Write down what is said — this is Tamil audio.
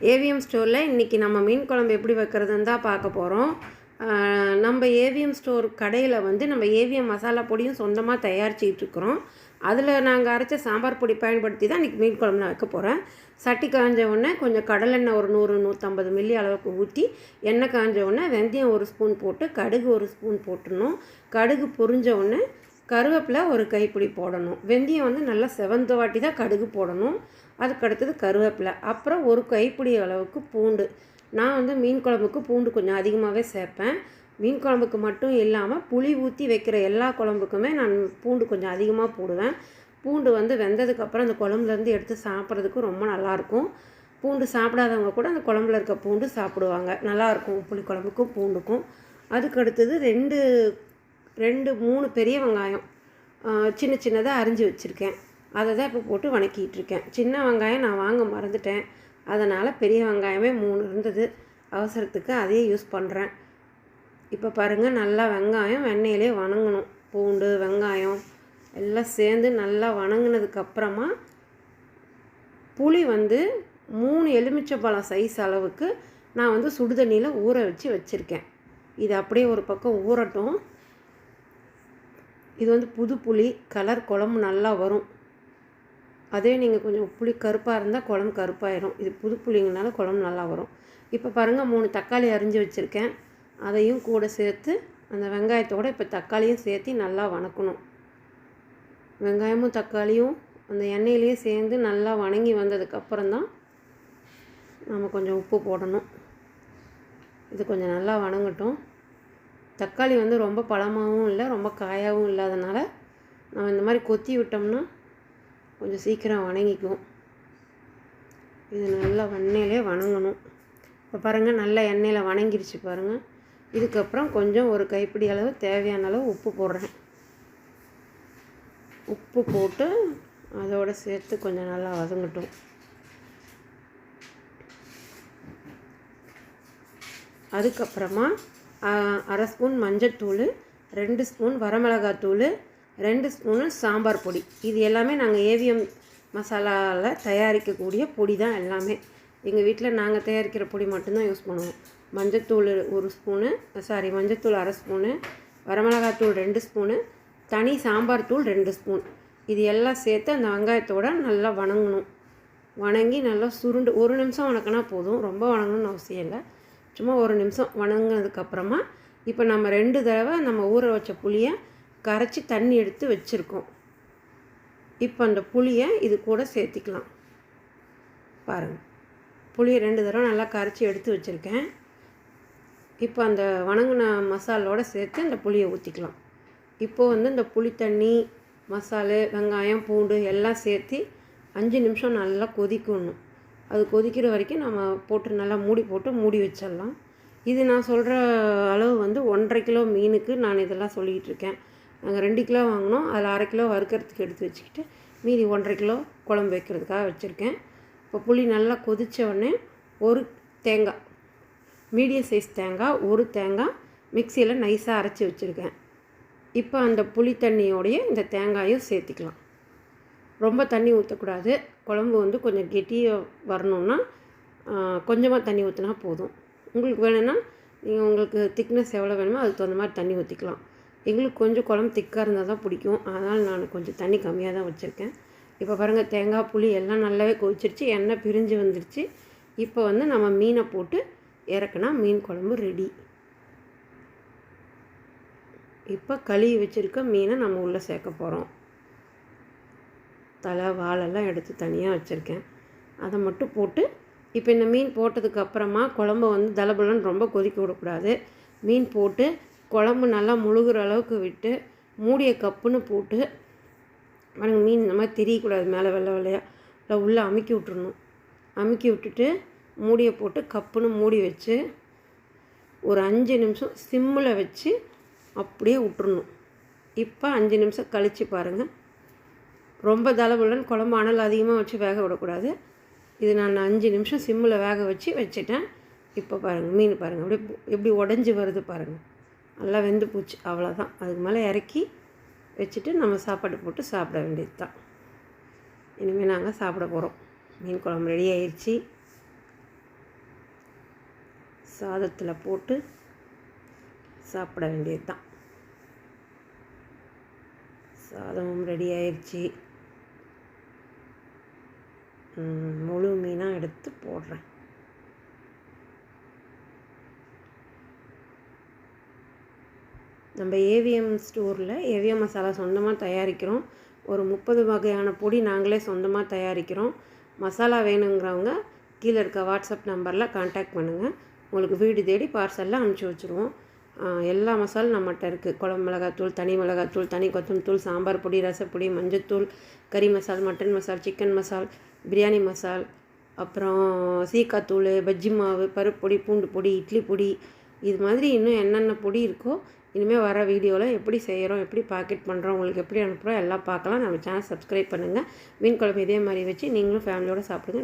ஏவிஎம் ஸ்டோரில் இன்றைக்கி நம்ம மீன் குழம்பு எப்படி வைக்கிறதுன்னு தான் பார்க்க போகிறோம் நம்ம ஏவிஎம் ஸ்டோர் கடையில் வந்து நம்ம ஏவிஎம் மசாலா பொடியும் சொந்தமாக தயாரிச்சிட்ருக்குறோம் அதில் நாங்கள் அரைச்ச சாம்பார் பொடி பயன்படுத்தி தான் இன்றைக்கி மீன் குழம்பு நான் வைக்க போகிறேன் சட்டி காஞ்ச உடனே கொஞ்சம் கடலெண்ணெய் ஒரு நூறு நூற்றம்பது மில்லி அளவுக்கு ஊற்றி எண்ணெய் காஞ்ச உடனே வெந்தயம் ஒரு ஸ்பூன் போட்டு கடுகு ஒரு ஸ்பூன் போட்டுடணும். கடுகு பொரிஞ்ச உடனே கருவேப்பிலை ஒரு கைப்பிடி போடணும். வெந்தயம் வந்து நல்லா செவந்த வாட்டி தான் கடுகு போடணும். அதுக்கு அடுத்தது கருவேப்பிலை. அப்புறம் ஒரு கைப்பிடி அளவுக்கு பூண்டு. நான் வந்து மீன் குழம்புக்கு பூண்டு கொஞ்சம் அதிகமாகவே சேர்ப்பேன். மீன் குழம்புக்கு மட்டும் இல்லாமல் புளி ஊற்றி வைக்கிற எல்லா குழம்புக்குமே நான் பூண்டு கொஞ்சம் அதிகமாக போடுவேன். பூண்டு வந்து வெந்ததுக்கப்புறம் அந்த குழம்புலேருந்து எடுத்து சாப்பிட்றதுக்கு ரொம்ப நல்லாயிருக்கும் பூண்டு சாப்பிடாதவங்க கூட அந்த குழம்புல இருக்க பூண்டு சாப்பிடுவாங்க. நல்லாயிருக்கும் புளி குழம்புக்கும் பூண்டுக்கும். அதுக்கு அடுத்தது ரெண்டு ரெண்டு மூணு பெரிய வெங்காயம் சின்ன சின்னதாக அரிஞ்சு வச்சுருக்கேன். அதை தான் இப்போ போட்டு வணக்கிட்டு இருக்கேன். சின்ன வெங்காயம் நான் வாங்க மறந்துட்டேன். அதனால் பெரிய வெங்காயமே மூணு இருந்தது. அவசரத்துக்கு அதையே யூஸ் பண்ணுறேன் இப்போ பாருங்கள் நல்லா வெங்காயம் வெண்ணெயிலே வணங்கணும். பூண்டு வெங்காயம் எல்லாம் சேர்ந்து நல்லா வணங்கினதுக்கப்புறமா புளி வந்து மூணு எலுமிச்சம்பழம் சைஸ் அளவுக்கு நான் வந்து சுடுதண்ணியில் ஊற வச்சு வச்சுருக்கேன். இது அப்படியே ஒரு பக்கம் ஊறட்டும். இது வந்து புது புளி கலர் குழம்பு நல்லா வரும். அதே நீங்கள் கொஞ்சம் புளி கருப்பாக இருந்தால் குழம்பு கருப்பாயிரும். இது புது புளிங்கனால குழம்பு நல்லா வரும். இப்போ பாருங்கள் மூணு தக்காளி அரிஞ்சு வச்சுருக்கேன். அதையும் கூட சேர்த்து அந்த வெங்காயத்தோடு இப்போ தக்காளியும் சேர்த்து நல்லா வணக்கணும். வெங்காயமும் தக்காளியும் அந்த எண்ணெயிலேயே சேர்ந்து நல்லா வணங்கி வந்ததுக்கப்புறம் தான் நம்ம கொஞ்சம் உப்பு போடணும். இது கொஞ்சம் நல்லா வணங்கட்டும். தக்காளி வந்து ரொம்ப பழமாகவும் இல்லை ரொம்ப காயாகவும் இல்லாதனால நம்ம இந்த மாதிரி கொத்தி விட்டோம்னா கொஞ்சம் சீக்கிரம் வணங்கிக்கும் இது நல்லா எண்ணெயிலே வணங்கணும். இப்போ பாருங்கள் நல்லா எண்ணெயில் வணங்கிருச்சு பாருங்கள் இதுக்கப்புறம் கொஞ்சம் ஒரு கைப்பிடி அளவு தேவையான அளவு உப்பு போடுறேன். உப்பு போட்டு அதோடு சேர்த்து கொஞ்சம் நல்லா வதங்கட்டும். அதுக்கப்புறமா அரை ஸ்பூன் மஞ்சத்தூள் ரெண்டு ஸ்பூன் வரமிளகாத்தூள் ரெண்டு ஸ்பூனு சாம்பார் பொடி. இது எல்லாமே நாங்கள் ஏவிஎம் மசாலாவில் தயாரிக்கக்கூடிய பொடி தான் எல்லாமே. எங்கள் வீட்டில் நாங்கள் தயாரிக்கிற பொடி மட்டும்தான் யூஸ் பண்ணுவோம். மஞ்சத்தூள் ஒரு ஸ்பூனு சாரி மஞ்சத்தூள் அரை ஸ்பூனு வரமிளகாத்தூள் ரெண்டு ஸ்பூனு தனி சாம்பார் தூள் ரெண்டு ஸ்பூன். இது எல்லாம் சேர்த்து அந்த வெங்காயத்தோடு நல்லா வணங்கணும். வணங்கி நல்லா சுருண்டு ஒரு நிமிஷம் வணக்கினா போதும். ரொம்ப வணங்கணும்னு அவசியம் இல்லை. சும்மா ஒரு நிமிஷம் வணங்கினதுக்கப்புறமா இப்போ நம்ம ரெண்டு தடவை நம்ம ஊற வச்ச புளியை கரைச்சி தண்ணி எடுத்து வச்சுருக்கோம். இப்போ அந்த புளியை இது கூட சேர்த்திக்கலாம். பாருங்கள் புளியை ரெண்டு தடவை நல்லா கரைச்சி எடுத்து வச்சுருக்கேன். இப்போ அந்த வணங்கின மசாலோடு சேர்த்து அந்த புளியை ஊற்றிக்கலாம் இப்போது வந்து இந்த புளி தண்ணி மசாலு வெங்காயம் பூண்டு எல்லாம் சேர்த்து அஞ்சு நிமிஷம் நல்லா கொதிக்கணும். அது கொதிக்கிற வரைக்கும் நம்ம போட்டு நல்லா மூடி போட்டு மூடி வச்சிடலாம். இது நான் சொல்கிற அளவு வந்து ஒன்றரை கிலோ மீனுக்கு நான் இதெல்லாம் சொல்லிக்கிட்டு இருக்கேன். நாங்கள் ரெண்டு கிலோ வாங்கினோம். அதில் அரை கிலோ வறுக்கிறதுக்கு எடுத்து வச்சுக்கிட்டு மீதி ஒன்றரை கிலோ குழம்பு வைக்கிறதுக்காக வச்சுருக்கேன். இப்போ புளி நல்லா கொதித்த உடனே ஒரு தேங்காய் மீடியம் சைஸ் தேங்காய் ஒரு தேங்காய் மிக்சியில் நைஸாக அரைச்சி வச்சுருக்கேன். இப்போ அந்த புளி தண்ணியோடைய இந்த தேங்காயும் சேர்த்திக்கலாம். ரொம்ப தண்ணி ஊற்றக்கூடாது குழம்பு வந்து கொஞ்சம் கெட்டியாக வரணுன்னா கொஞ்சமாக தண்ணி ஊற்றினா போதும். உங்களுக்கு வேணும்னா நீங்கள் உங்களுக்கு திக்னஸ் எவ்வளோ வேணுமோ அதுக்கு தகுந்த மாதிரி தண்ணி ஊற்றிக்கலாம் எங்களுக்கு கொஞ்சம் குழம்பு திக்காக இருந்தால் தான் பிடிக்கும். அதனால் நான் கொஞ்சம் தண்ணி கம்மியாக தான் வச்சுருக்கேன். இப்போ பாருங்கள் தேங்காய் புளி எல்லாம் நல்லாவே கொதிச்சிருச்சு. எண்ணெய் பிரிஞ்சு வந்துருச்சு. இப்போ வந்து நம்ம மீனை போட்டு இறக்குனா மீன் குழம்பு ரெடி இப்போ கழுவி வச்சுருக்க மீனை நம்ம உள்ளே சேர்க்க போகிறோம் தலை வாழெல்லாம் எடுத்து தனியாக வச்சுருக்கேன். அதை மட்டும் போட்டு இப்போ இந்த மீன் போட்டதுக்கு அப்புறமா குழம்பு வந்து தலபலன்னு ரொம்ப கொதிக்க விடக்கூடாது. மீன் போட்டு குழம்பு நல்லா முழுகிற அளவுக்கு விட்டு மூடிய கப்புன்னு போட்டு பாருங்கள் மீன் இந்த மாதிரி தெரியக்கூடாது மேலே வெள்ளை வெள்ளையாக இல்லை உள்ளே அமுக்கி விட்டுறணும். அமுக்கி விட்டுட்டு மூடியை போட்டு கப்புன்னு மூடி வச்சு ஒரு அஞ்சு நிமிஷம் சிம்மில் வச்சு அப்படியே விட்டுறணும். இப்போ அஞ்சு நிமிஷம் கழித்து பாருங்கள் ரொம்ப தளவுடன் குழம்பு அனல் அதிகமாக வச்சு வேக விடக்கூடாது. இது நான் அஞ்சு நிமிஷம் சிம்மில் வேக வச்சு வச்சுட்டேன். இப்போ பாருங்கள் மீன் பாருங்கள் அப்படியே எப்படி உடஞ்சி வருது பாருங்கள் நல்லா வெந்து போச்சு அவ்வளோதான் அதுக்கு மேலே இறக்கி வச்சுட்டு நம்ம சாப்பாடு போட்டு சாப்பிட வேண்டியது தான் இனிமேல் நாங்கள் சாப்பிட போகிறோம் மீன் குழம்பு ரெடி ஆயிடுச்சு சாதத்தில் போட்டு சாப்பிட வேண்டியது தான் சாதமும் ரெடி ஆயிடுச்சு முழு மீனாக எடுத்து போடுறேன். நம்ம ஏவிஎம் ஸ்டோரில் ஏவிஎம் மசாலா சொந்தமாக தயாரிக்கிறோம். ஒரு முப்பது வகையான பொடி நாங்களே சொந்தமாக தயாரிக்கிறோம். மசாலா வேணுங்கிறவங்க கீழே இருக்க வாட்ஸ்அப் நம்பரில் காண்டாக்ட் பண்ணுங்கள் உங்களுக்கு வீடு தேடி பார்சலில் அனுப்பிச்சி வச்சுருவோம். எல்லா மசாலும் நம்மகிட்ட இருக்குது குழம்பு மிளகாத்தூள் தனி மிளகாத்தூள் தனி கொத்தமத்தூள் சாம்பார் பொடி ரசப்பொடி மஞ்சத்தூள் கறி மசால் மட்டன் மசால் சிக்கன் மசால் பிரியாணி மசால் அப்புறம் சீக்காத்தூள் பஜ்ஜி மாவு பருப்பு பொடி பூண்டு பொடி இட்லி பொடி இது மாதிரி இன்னும் என்னென்ன பொடி இருக்கோ இனிமேல் வர வீடியோவில் எப்படி செய்கிறோம் எப்படி பாக்கெட் பண்ணுறோம் உங்களுக்கு எப்படி அனுப்புகிறோம் எல்லாம் பார்க்கலாம். நம்ம சேனல் சப்ஸ்கிரைப் பண்ணுங்கள் மீன் குழம்பு இதே மாதிரி வச்சு நீங்களும் ஃபேமிலியோடு சாப்பிடுங்க.